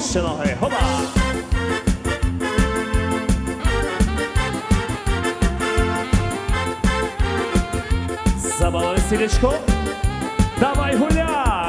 вище ноги. Хоба! Забавили сілечко. Давай гуляй!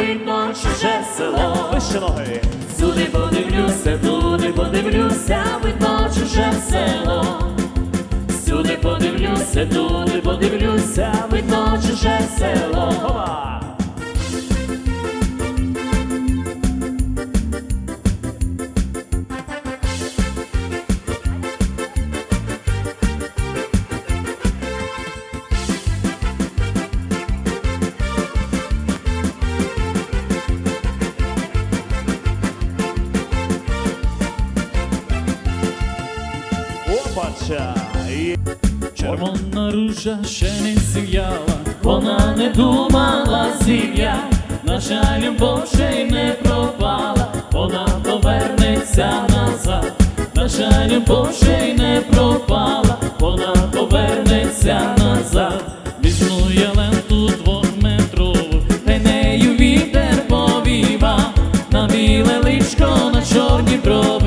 видно чуже село. Вище ноги. Сюди подивлюся, туди подивлюся, видно чуже село. Сюди подивлюся, туди подивлюся, видно чуже село. І Червона ружа ще не сіяла, вона не думала зів'я, наша любов ще й не пропала, вона повернеться назад, наша любов ще й не пропала, вона повернеться назад, візьму я ленту двохметрову, та нею вітер повіва, на біле личко, на чорні брови,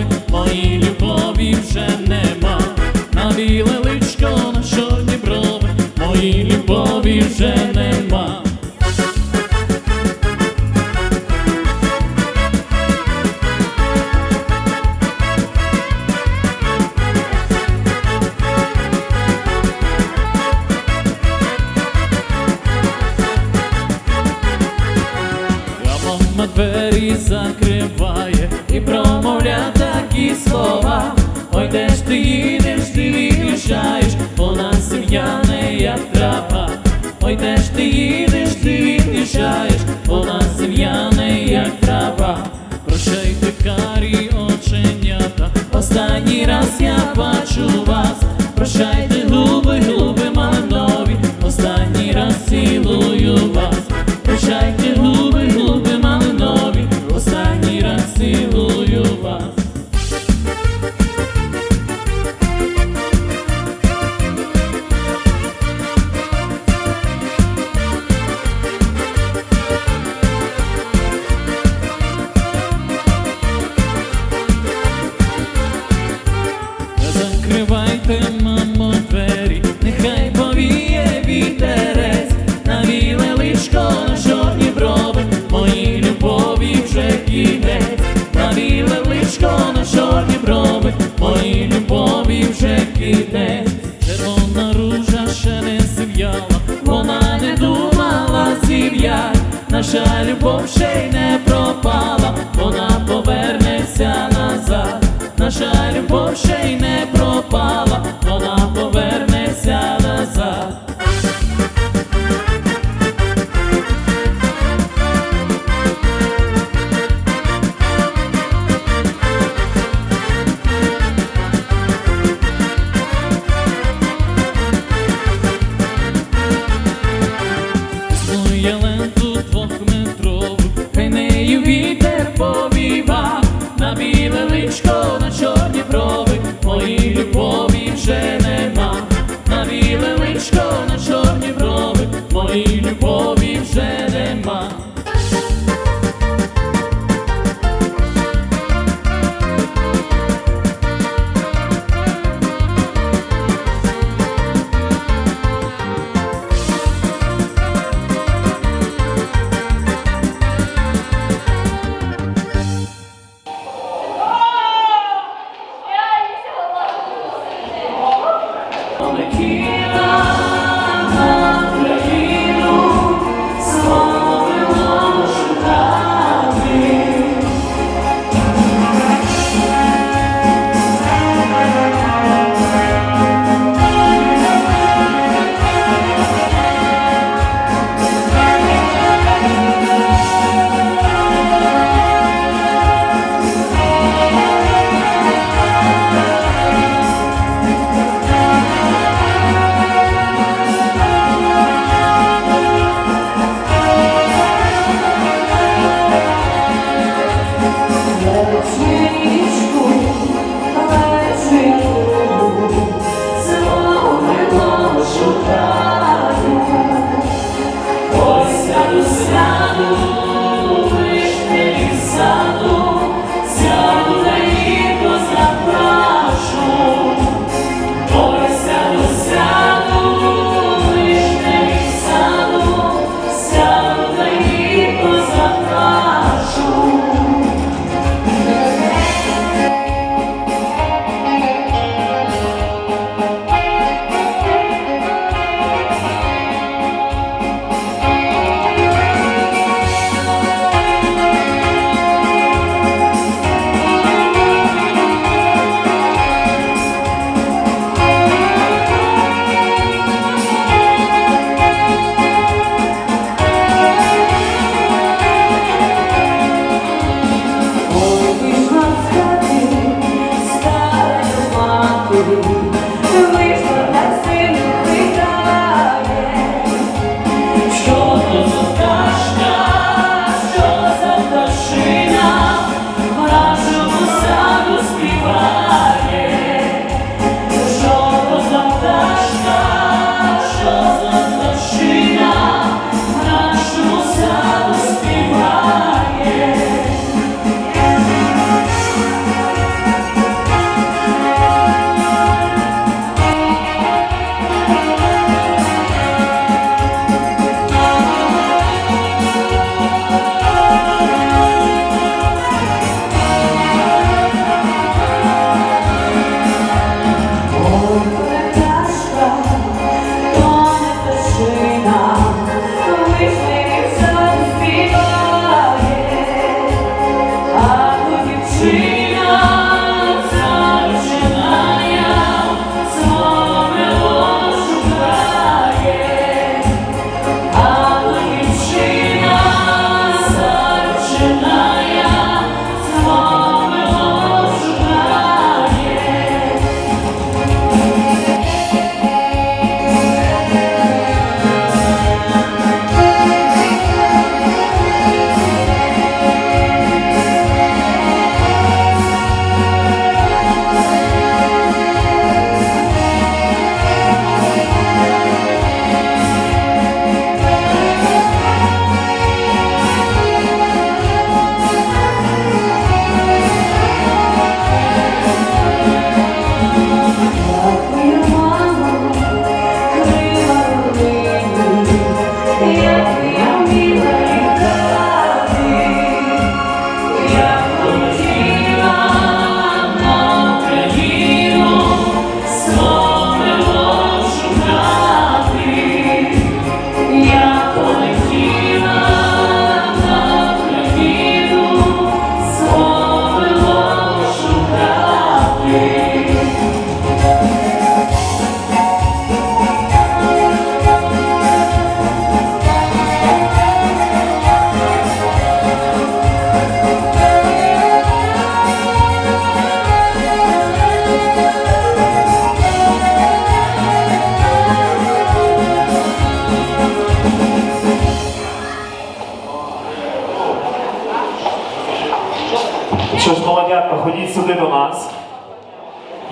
двері закриває і промовля такі слова. Ой, де ж ти їдеш, ти від'їжджаєш, вона сім'я не як трава. Ой, де ж ти їдеш, кінець, червона ружа ще не зів'яла, вона не думала зів'ять, наша любов ще й не пропала, вона повернеться назад. Наша любов ще й не пропала,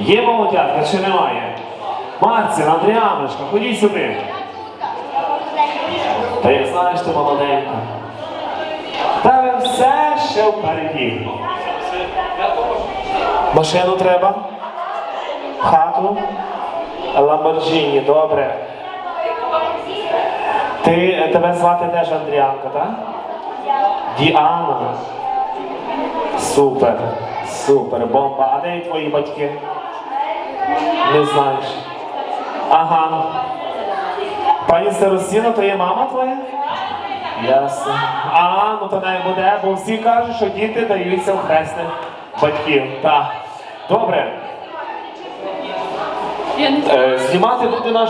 Є молодятка чи немає? Марцін, Андріаночка, ходіть сюди. Та я знаю, що ти молоденька. Та ви все ще впереді. Машину треба? Хату? Ламборджині, добре. Ти, тебе звати теж Андріанка, так? Діана. Супер, супер, бомба. А де твої батьки? Не знаєш. Ага. Пані Старостіно, то є мама твоя? Ясно. А, ну то не буде, бо всі кажуть, що діти даються в хресних батьків. Так. Добре. Е, знімати буде наш